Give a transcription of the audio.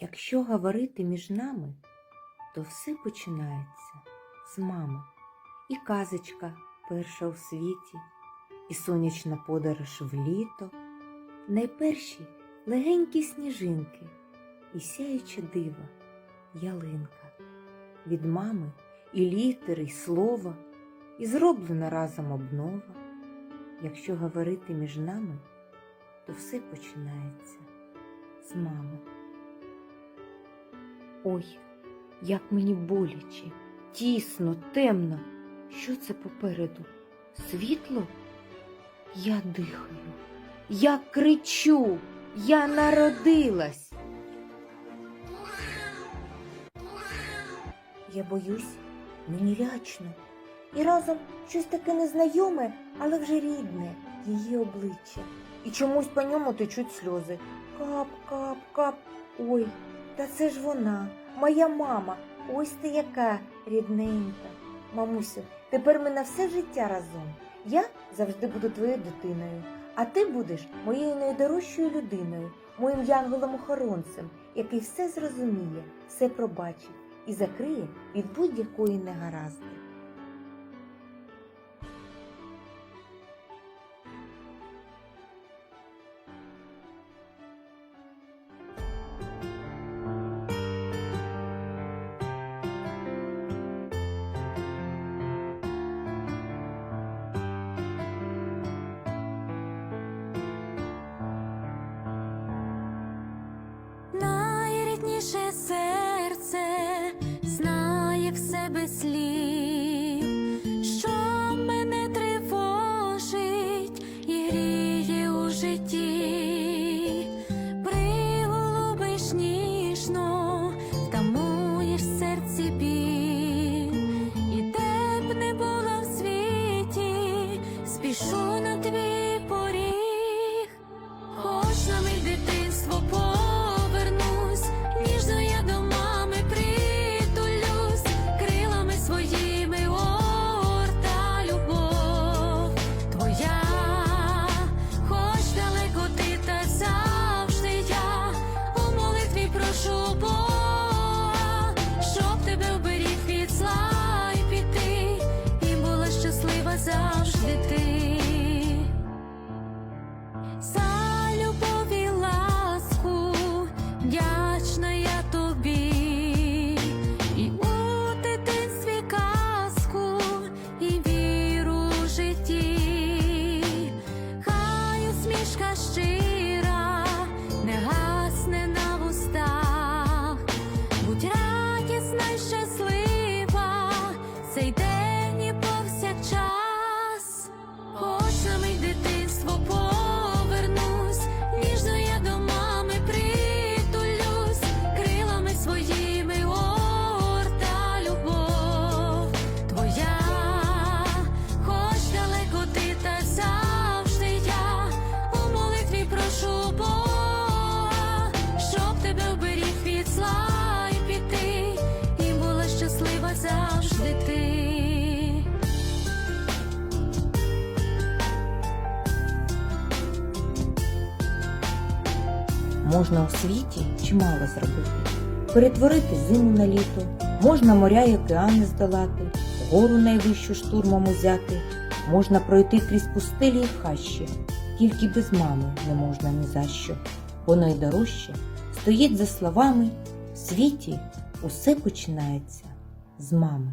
Якщо говорити між нами, то все починається з мами. І казочка перша у світі, і сонячна подорож в літо, найперші легенькі сніжинки, і сяюче диво ялинка. Від мами і літери, і слова, і зроблена разом обнова. Якщо говорити між нами, то все починається з мами. Ой, як мені боляче, тісно, темно. Що це попереду? Світло? Я дихаю, я кричу, я народилась. Я боюсь, мені лячно. І разом щось таке незнайоме, але вже рідне, її обличчя. І чомусь по ньому течуть сльози. Кап, кап, кап. Ой, та це ж вона, моя мама. Ось ти яка рідненька. Мамусю, тепер ми на все життя разом. Я завжди буду твоєю дитиною, а ти будеш моєю найдорожчою людиною, моїм янголом-охоронцем, який все зрозуміє, все пробачить і закриє від будь-якої негаразди. Знає в За любов і вдячна я тобі, і у дитинстві казку, і віру житті, хай усмішка щира не гасне на вустах, будь радісна й щаслива, цей день Можна у світі чимало зробити. Перетворити зиму на літо, можна моря й океани здолати, гору найвищу штурмом узяти, можна пройти крізь пустелі й хащі, тільки без мами не можна ні за що, бо найдорожче стоїть за словами в світі усе починається з мами.